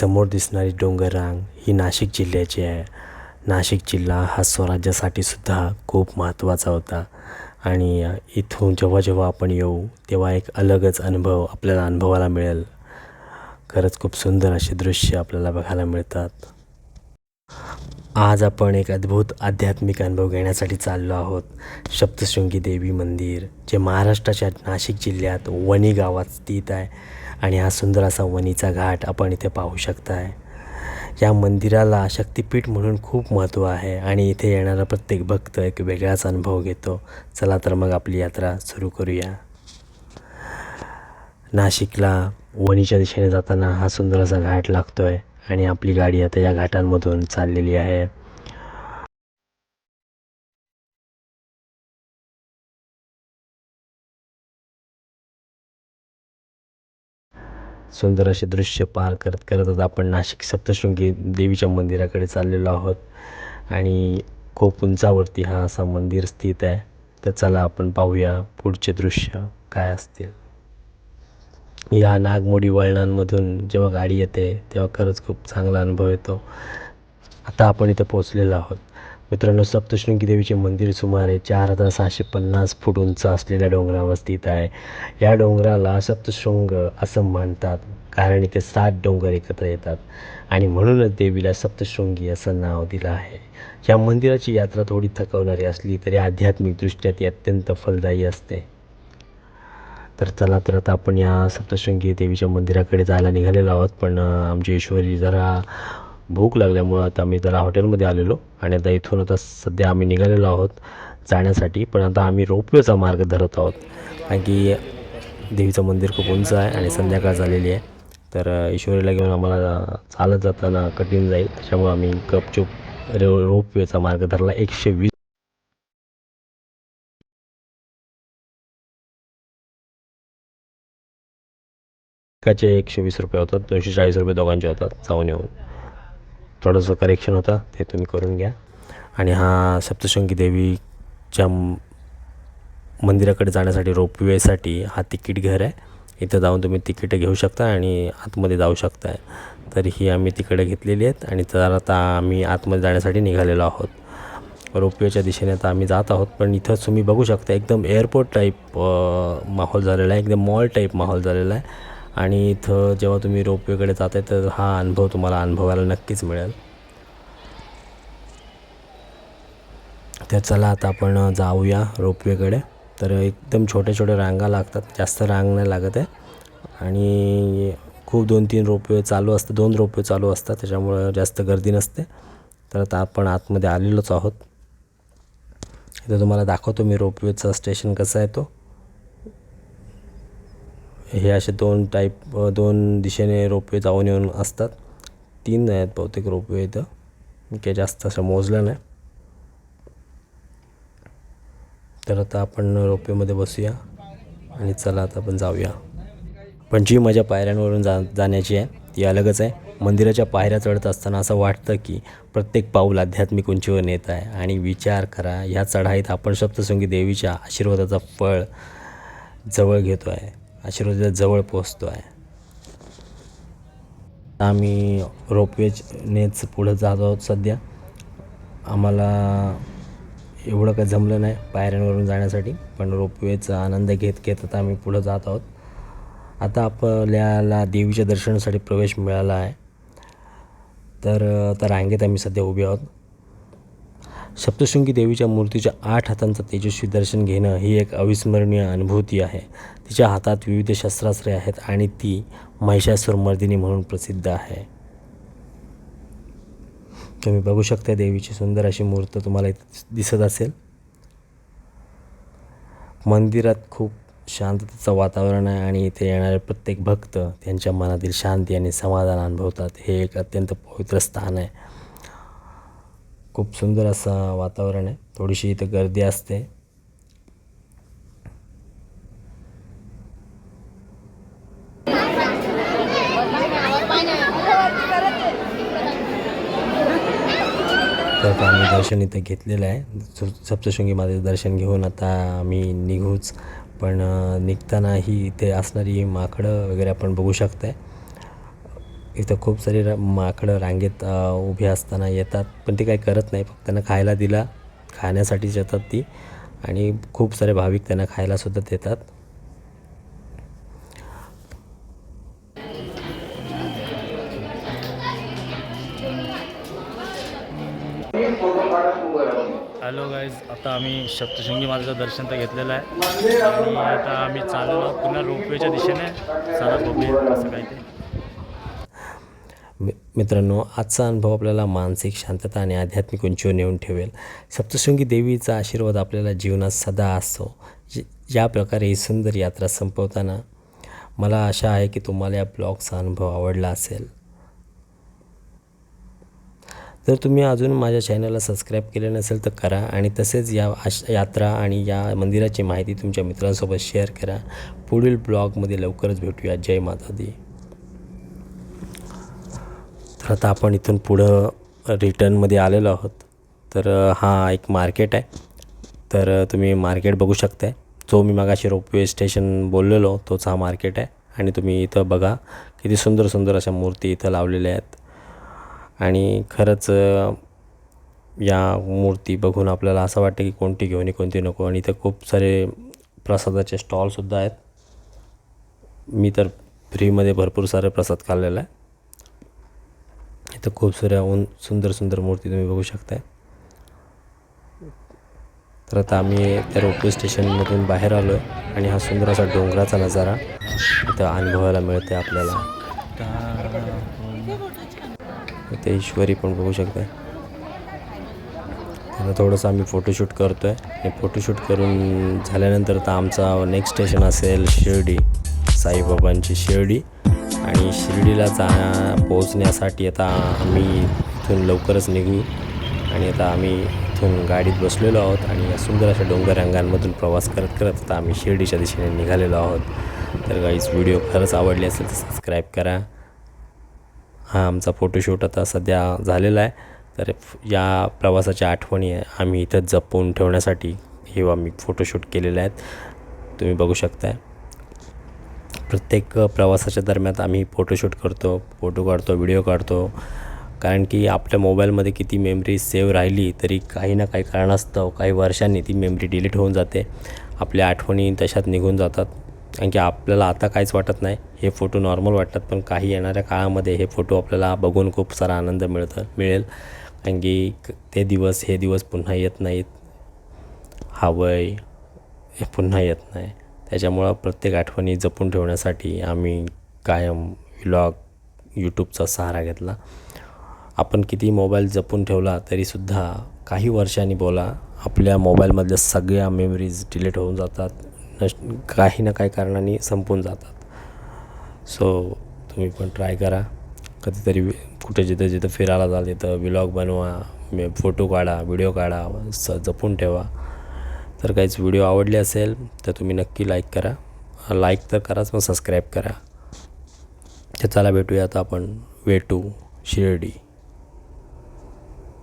समोर दिसणारी डोंगररांग ही नाशिक जिल्ह्याची आहे. नाशिक जिल्हा हा स्वराज्यासाठी सुद्धा खूप महत्त्वाचा होता. आणि इथून जेव्हा जेव्हा आपण येऊ तेव्हा एक अलगच अनुभव आपल्याला अनुभवायला मिळेल. खरंच खूप सुंदर असे दृश्य आपल्याला बघायला मिळतात. आज आपण एक अद्भुत आध्यात्मिक अनुभव घेण्यासाठी चाललो आहोत. सप्तशृंगी देवी मंदिर जे महाराष्ट्राच्या नाशिक जिल्ह्यात वणी गावात स्थित आहे. आणि हा सुंदर असा वणीचा घाट आपण इथे पाहू शकताय. या मंदिराला शक्तिपीठ म्हणून खूप महत्त्व आहे आणि इथे येणारा प्रत्येक भक्त एक वेगळाच अनुभव घेतो. चला तर मग आपली यात्रा सुरू करूया. नाशिकला वणीच्या दिशेने जाताना हा सुंदर असा घाट लागतो आहे आणि आपली गाडी आता या घाटांमधून चाललेली आहे. सुंदर असे दृश्य पार करत करतच आपण नाशिक सप्तशृंगी देवीच्या मंदिराकडे चाललेलो आहोत. आणि खूप उंचावरती हा असा मंदिर स्थित आहे. तर चला आपण पाहूया पुढचे दृश्य काय असतील. या नागमोडी वळणांमधून जेव्हा गाडी येते तेव्हा खरंच खूप चांगला अनुभव येतो. आता आपण इथं पोचलेलो आहोत. मित्रांनो सप्तशृंगी देवीचे मंदिर सुमारे चार हजार सहाशे पन्नास फूट उंच असलेल्या डोंगरावर स्थित आहे. या डोंगराला सप्तशृंग असं म्हणतात कारण इथे सात डोंगर एकत्र येतात आणि म्हणूनच देवीला सप्तशृंगी असं नाव दिलं आहे. या मंदिराची यात्रा थोडी थकवणारी असली तरी आध्यात्मिकदृष्ट्या ती अत्यंत फलदायी असते. तर चला तर आता आपण या सप्तशृंगी देवीच्या मंदिराकडे जायला निघालेलो आहोत पण आमची ईश्वरी जरा भूक लागल्यामुळं आता आम्ही जरा हॉटेलमध्ये आलेलो आणि आता इथून आता सध्या आम्ही निघालेलो आहोत जाण्यासाठी. पण आता आम्ही रोपवेचा मार्ग धरत आहोत. कारण की देवीचं मंदिर खूप उंच आहे आणि संध्याकाळ झालेली आहे. तर ईश्वरीला घेऊन आम्हाला चालत जाताना कठीण जाईल. त्याच्यामुळं आम्ही गपचूप रो रोपवेचा मार्ग धरला. एकशे वीस एकाचे एकशे वीस रुपये होतात. दोनशे चाळीस रुपये दोघांचे होतात जाऊन येऊन. थोडंसं करेक्शन होतं ते तुम्ही करून घ्या. आणि हा सप्तशृंगी देवीच्या मंदिराकडे जाण्यासाठी रोपवेसाठी हा तिकीट घर आहे. इथं जाऊन तुम्ही तिकीटं घेऊ शकता आणि आतमध्ये जाऊ शकता तर ही आम्ही तिकडे घेतलेली आहेत आणि तर आता आम्ही आतमध्ये जाण्यासाठी निघालेलो आहोत. रोपवेच्या दिशेने आता आम्ही जात आहोत पण इथंच तुम्ही बघू शकता एकदम एअरपोर्ट टाईप माहोल झालेला आहे एकदम मॉल टाईप माहोल झालेला आहे. आणि इथं जेव्हा तुम्ही रोपवेकडे जात आहे तर हा अनुभव तुम्हाला अनुभवायला नक्कीच मिळेल. तर चला आता आपण जाऊया रोपवेकडे. तर एकदम छोट्या छोट्या रांगा लागतात जास्त रांग नाही लागत आहे. आणि खूप दोन तीन रोपवे चालू असतात दोन रोपवे चालू असतात त्याच्यामुळं जास्त गर्दी नसते. तर आता आपण आतमध्ये आलेलोच आहोत. इथं तुम्हाला दाखवतो मी रोपवेचं स्टेशन कसं आहे तो. हे असे दोन टाईप दोन दिशेने रोपवे जाऊन येऊन असतात. तीन आहेत बहुतेक रोपवे इथं. मी काही जास्त असं मोजल्या नाही. तर आता आपण रोपवेमध्ये बसूया आणि चला आता आपण जाऊया. पण जी मजा पायऱ्यांवरून जा जाण्याची आहे ती अलगच आहे. मंदिराच्या पायऱ्या चढत असताना असं वाटतं की प्रत्येक पाऊल आध्यात्मिक उंचीवर नेत आहे. आणि विचार करा ह्या चढाईत आपण सप्तशृंगी देवीच्या आशीर्वादाचा फळ जवळ घेतो आहे आशीर्वादाच्या जवळ पोहोचतो आहे आम्ही रोपवेजनेच पुढं जात आहोत सध्या. आम्हाला एवढं काही जमलं नाही पायऱ्यांवरून जाण्यासाठी पण रोपवेचा आनंद घेत घेत आता आम्ही पुढं जात आहोत. आता आपल्याला देवीच्या दर्शनासाठी प्रवेश मिळाला आहे. तर आता रांगेत आम्ही सध्या उभे आहोत. सप्तशृंगी देवीच्या मूर्तीच्या आठ हातांचं तेजस्वी दर्शन घेणं ही एक अविस्मरणीय अनुभूती आहे. तिच्या हातात विविध शस्त्रास्त्रे आहेत आणि ती महिषासूर मर्दिनी म्हणून प्रसिद्ध आहे. तुम्ही बघू शकता देवीची सुंदर अशी मूर्त तुम्हाला इथे दिसत असेल. मंदिरात खूप शांततेचं वातावरण आहे आणि इथे येणारे प्रत्येक भक्त त्यांच्या मनातील शांती आणि समाधान अनुभवतात. हे एक अत्यंत पवित्र स्थान आहे. खूप सुंदर असं वातावरण आहे. थोडीशी इथं गर्दी असते. तर आम्ही दर्शन इथं घेतलेलं आहे. सप्तशृंगी मातेचं दर्शन घेऊन आता आम्ही निघूच. पण निघतानाही इथे असणारी माकडं वगैरे आपण बघू शकताय. इथं खूप सारी र माकडं रांगेत उभी असताना येतात. पण ते काही करत नाही. फक्त त्यांना खायला दिला. खाण्यासाठीच येतात ती. आणि खूप सारे भाविक त्यांना खायलासुद्धा देतात. हॅलो गाईज आता आम्ही सप्तशृंगी मातेचं दर्शन तर घेतलेलं आहे. आणि आता आम्ही चाललो पुन्हा रोपवेच्या दिशेने. चला बघूया असं काही ते मि मित्रांनो आजचा अनुभव आपल्याला मानसिक शांतता आणि आध्यात्मिक उंचीवर नेऊन ठेवेल. सप्तशृंगी देवीचा आशीर्वाद आपल्याला जीवनात सदा असतो. जी- या प्रकारे ही सुंदर यात्रा संपवताना मला आशा आहे की तुम्हाला या ब्लॉगचा अनुभव आवडला असेल. जर तुम्ही अजून माझ्या चॅनलला सबस्क्राईब केले नसेल तर करा आणि तसेच या आश यात्रा आणि या मंदिराची माहिती तुमच्या मित्रांसोबत शेअर करा. पुढील ब्लॉगमध्ये लवकरच भेटूया. जय माता दी. आता आपण इथून पुढं रिटर्नमध्ये आलेलो आहोत. तर हा एक मार्केट आहे. तर तुम्ही मार्केट बघू शकताय. जो मी मागाशी रोपवे स्टेशन बोललेलो तोच हा मार्केट आहे. आणि तुम्ही इथं बघा किती सुंदर सुंदर अशा मूर्ती इथं लावलेल्या आहेत. आणि खरंच या मूर्ती बघून आपल्याला असं वाटतं की कोणती घेऊन ये, कोणती नको. आणि इथं खूप सारे प्रसादाचे स्टॉलसुद्धा आहेत. मी तर फ्रीमध्ये भरपूर सारे प्रसाद खाल्लेला आहे. इथं खूप साऱ्या उन सुंदर सुंदर मूर्ती तुम्ही बघू शकताय. तर आता आम्ही त्या रोपवे स्टेशनमधून बाहेर आलो आहे आणि हा सुंदर असा डोंगराचा नजारा इथं अनुभवायला मिळते आपल्याला. इथे ईश्वरी पण बघू शकताय. आता थोडंसं आम्ही फोटोशूट करतो आहे आणि फोटोशूट करून झाल्यानंतर तर आमचा नेक्स्ट स्टेशन असेल शिर्डी साईबाबांची शिर्डी. आणि शिर्डीला जा पोहोचण्यासाठी आता आम्ही इथून लवकरच निघू. आणि आता आम्ही इथून गाडीत बसलेलो आहोत आणि या सुंदर अशा डोंगर रंगांमधून प्रवास करत करत आता आम्ही शिर्डीच्या दिशेने निघालेलो आहोत. तर काहीच व्हिडिओ खरंच आवडले असेल तर सबस्क्राईब करा. हा आमचा फोटोशूट आता सध्या झालेला आहे. तर या प्रवासाच्या आठवणी आहे आम्ही इथं जपून ठेवण्यासाठी हे आम्ही फोटोशूट केलेले आहेत. तुम्ही बघू शकताय. प्रत्येक प्रवासाच्या दरम्यान आम्ही फोटोशूट करतो फोटो काढतो व्हिडिओ काढतो. कारण की आपल्या मोबाईलमध्ये किती मेमरी सेव्ह राहिली तरी काही ना काही कारणास्तव काही वर्षांनी ती मेमरी डिलीट होऊन जाते. आपल्या आठवणी तशात निघून जातात. कारण की आपल्याला आता काहीच वाटत नाही हे फोटो नॉर्मल वाटतात पण काही येणाऱ्या काळामध्ये हे फोटो आपल्याला बघून खूप सारा आनंद मिळतं मिळेल. कारण की ते दिवस हे दिवस पुन्हा येत नाहीत. हा वय हे पुन्हा येत नाही. त्याच्यामुळं प्रत्येक आठवणी जपून ठेवण्यासाठी आम्ही कायम व्लॉग यूट्यूबचा सहारा घेतला. आपण किती मोबाईल जपून ठेवला तरीसुद्धा काही वर्षांनी बोला आपल्या मोबाईलमधल्या सगळ्या मेमरीज डिलीट होऊन जातात. नश काही ना काही कारणाने संपून जातात. सो तुम्ही पण ट्राय करा. कधीतरी कुठे जिथं जिथं फिरायला जाल तिथं व्लॉग बनवा फोटो काढा व्हिडिओ काढा स जपून ठेवा. तर काहीच व्हिडिओ आवडले असेल तर तुम्ही नक्की लाईक करा. लाईक तर कराच पण सबस्क्राईब करा. तर चला भेटूया आता आपण वे टू शिर्डी.